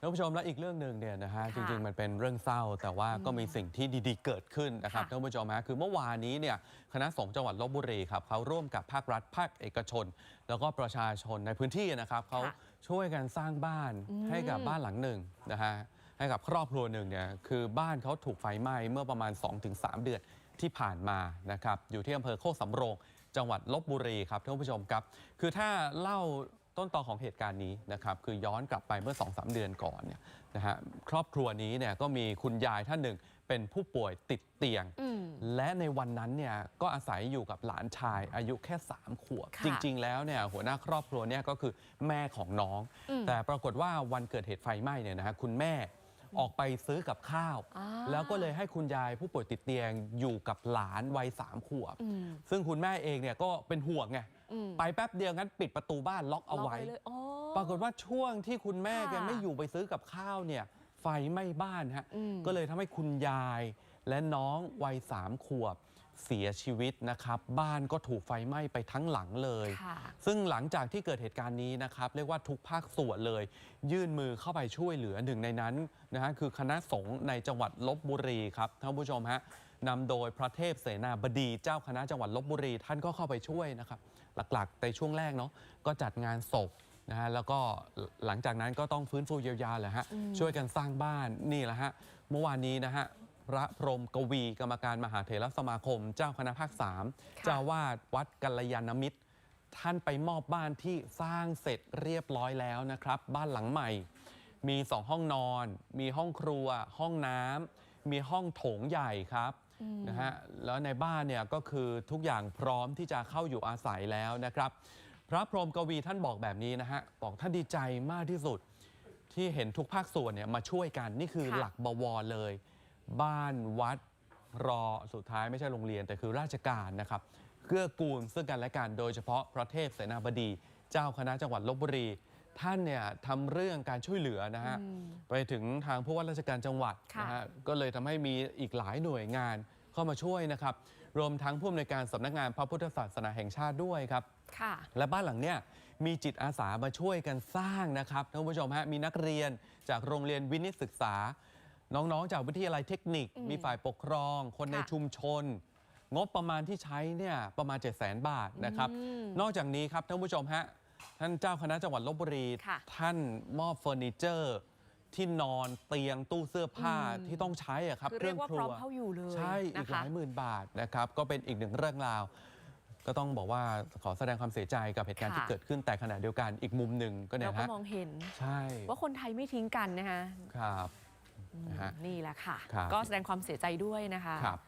ท่านผู้ชมและอีกเรื่องหนึ่งเนี่ยนะฮะค่ะจริงๆมันเป็นเรื่องเศร้า แต่ว่าก็มีสิ่งที่ดีๆ เกิดขึ้นนะครับค่ะท่านผู้ชมฮะคือเมื่อวานนี้เนี่ยคณะสงฆ์จังหวัดลบบุรีครับเขาร่วมกับภาครัฐภาคเอกชน แล้วก็ประชาชนในพื้นที่นะครับเขาค่ะช่วยกันสร้างบ้านอืมให้กับบ้านหลังหนึ่งนะฮะให้กับครอบครัวหนึ่งเนี่ยคือบ้านเขาถูกไฟไหม้เมื่อประมาณ 2-3 เดือนที่ผ่านมานะครับอยู่ที่อำเภอโคกสำโรงจังหวัดลบบุรีครับท่านผู้ชมครับ คือถ้าเล่า ต้นตอของเหตุการณ์นี้นะครับคือย้อนกลับไปเมื่อ2-3เดือนก่อนเนี่ยนะฮะครอบครัวนี้เนี่ยก็มีคุณยายท่านหนึ่งเป็นผู้ป่วยติดเตียงอืมและในวันนั้นเนี่ยก็อาศัยอยู่กับหลานชายอายุแค่ 3 ขวบค่ะจริง ๆ แล้วเนี่ยหัวหน้าครอบครัวเนี่ยก็คือแม่ของน้องอืมแต่ปรากฏว่าวันเกิดเหตุไฟไหม้เนี่ยนะฮะคุณแม่ ออกไปซื้อกับข้าว อ่า แล้วก็เลยให้คุณยายผู้ป่วยติดเตียงอยู่กับหลานวัยสามขวบ อืม ซึ่งคุณแม่เองเนี่ยก็เป็นห่วงไง อืม ไปแป๊บเดียวงั้นปิดประตูบ้านล็อกเอาไว้ ล็กเลยอ๋อ ปรากฏว่าช่วงที่คุณแม่ค่ะแกไม่อยู่ไปซื้อกับข้าวเนี่ย ไฟไหม้บ้านฮะ อืมก็เลยทำให้คุณยายและน้องวัยสามขวบ เสียชีวิตนะครับ บ้านก็ถูกไฟไหม้ไปทั้งหลังเลยค่ะซึ่งหลังจากที่เกิดเหตุการณ์นี้นะครับ เรียกว่าทุกภาคส่วนเลย ยื่นมือเข้าไปช่วยเหลือหนึ่งในนั้นนะฮะคือคณะสงฆ์ในจังหวัดลบบุรีครับท่านผู้ชมฮะนำโดยพระเทพเสนาบดีเจ้าคณะจังหวัดลบบุรีท่านก็เข้าไปช่วยนะครับ หลักๆในช่วงแรกเนาะก็จัดงานศพนะฮะแล้วก็หลังจากนั้นก็ต้องฟื้นฟูเยียวยาแหละฮะช่วยกันสร้างบ้านนี่แหละฮะเมื่อวานนี้นะฮะ พระพรหมกวี กรรมการมหาเถรสมาคม เจ้าคณะภาคสามค่ะ เจ้าวาดวัดกัลยาณมิตร ท่านไปมอบบ้านที่สร้างเสร็จเรียบร้อยแล้วนะครับ บ้านหลังใหม่ มีสองห้องนอน มีห้องครัว ห้องน้ำมีห้องโถงใหญ่ครับนะฮะแล้วในบ้านเนี่ยก็คือทุกอย่างพร้อมที่จะเข้าอยู่อาศัยแล้วนะครับ พระพรหมกวีท่านบอกแบบนี้นะฮะบอกท่านดีใจมากที่สุด ที่เห็นทุกภาคส่วนเนี่ยมาช่วยกันนี่คือค่ะ หลักบวรเลย บ้านวัดรอสุดท้ายไม่ใช่โรงเรียนแต่คือราชการนะครับเกื้อกูลซึ่งกันและกันโดยเฉพาะพระเทพเสนาบดี เจ้าคณะจังหวัดลบบุรี ท่านเนี่ยทำเรื่องการช่วยเหลือนะฮะอืมไปถึงทางผู้ว่าราชการจังหวัดค่ะนะฮะก็เลยทำให้มีอีกหลายหน่วยงานเข้ามาช่วยนะครับ รวมทั้งผู้อำนวยการสำนักงานพระพุทธศาสนาแห่งชาติด้วยครับค่ะและบ้านหลังเนี้ยมีจิตอาสามาช่วยกันสร้างนะครับท่านผู้ชมฮะมีนักเรียนจากโรงเรียนวินิตศึกษา น้องๆ จากวิทยาลัยเทคนิคอืมมีฝ่ายปกครอง คนในค่ะชุมชน งบประมาณที่ใช้เนี่ยประมาณ 7 0 0 0 0 0 บาทนะครับ อืมนอกจากนี้ครับท่านผู้ชมฮะท่านเจ้าคณะจังหวัดลบบุรี ค่ะ ท่านมอบเฟอร์นิเจอร์ ที่นอนเตียงตู้เสื้อผ้าที่ต้องใช้อะครับคือเรียกว่าพร้อมเข้าอยู่เลยใช่อีนะกหคะ ลายหมื่นบาทนะครับ ก็เป็นอีกหนึ่งเรื่องราว ก็ต้องบอกว่าขอแสดงความเสียใจกับเหตุการณ์ค่ะที่เกิดขึ้นแต่ขณะเดียวกันอีกมุมหนึ่งก็เนี่เรายก็ฮะมองเห็น ใช่ว่าคนไทยไม่ทิ้งกันนะคะ ครับ นะฮะนี่แหละค่ะครับก็แสดงความเสียใจด้วยนะคะครับ